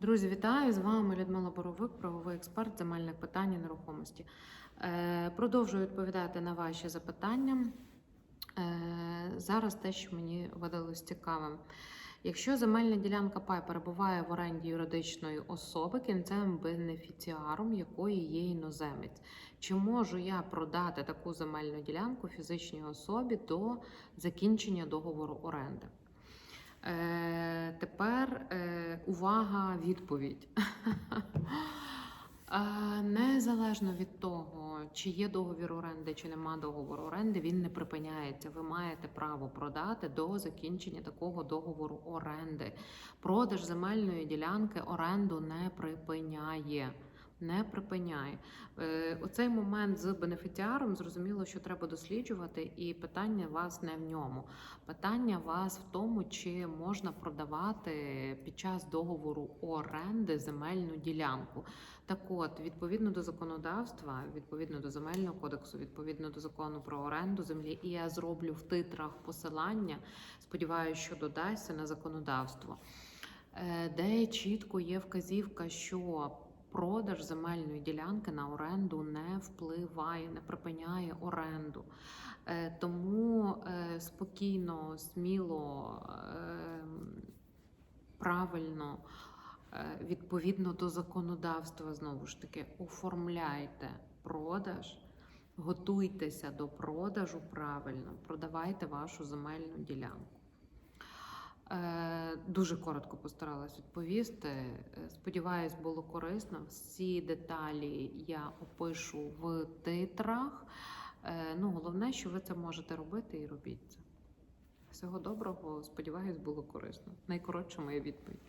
Друзі, вітаю! З вами Людмила Боровик, правовий експерт земельних питань і нерухомості. Е, Продовжую відповідати на ваші запитання. Е, Зараз те, що мені видалось цікавим. Якщо земельна ділянка пай перебуває в оренді юридичної особи, кінцевим бенефіціаром якої є іноземець, чи можу я продати таку земельну ділянку фізичній особі до закінчення договору оренди? Е, тепер увага, відповідь. Незалежно від того, чи є договір оренди, чи нема договору оренди, він не припиняється. Ви маєте право продати до закінчення такого договору оренди. Продаж земельної ділянки оренду не припиняє. Не припиняє. Е, Оцей момент з бенефіціаром зрозуміло, що треба досліджувати, і питання вас не в ньому. Питання вас в тому, чи можна продавати під час договору оренди земельну ділянку. Так от, відповідно до законодавства, відповідно до земельного кодексу, відповідно до закону про оренду землі, і я зроблю в титрах посилання, сподіваюся, що додасться на законодавство, е, де чітко є вказівка, що продаж земельної ділянки на оренду не впливає, не припиняє оренду. Е, Тому е, спокійно, сміло, е, правильно, відповідно до законодавства, знову ж таки, оформляйте продаж, готуйтеся до продажу правильно, продавайте вашу земельну ділянку. Дуже коротко постаралась відповісти. Е, Сподіваюсь, було корисно. Всі деталі я опишу в титрах. Е, Ну, головне, що ви це можете робити і робіть це. Всього доброго. Сподіваюсь, було корисно. Найкоротша моя відповідь.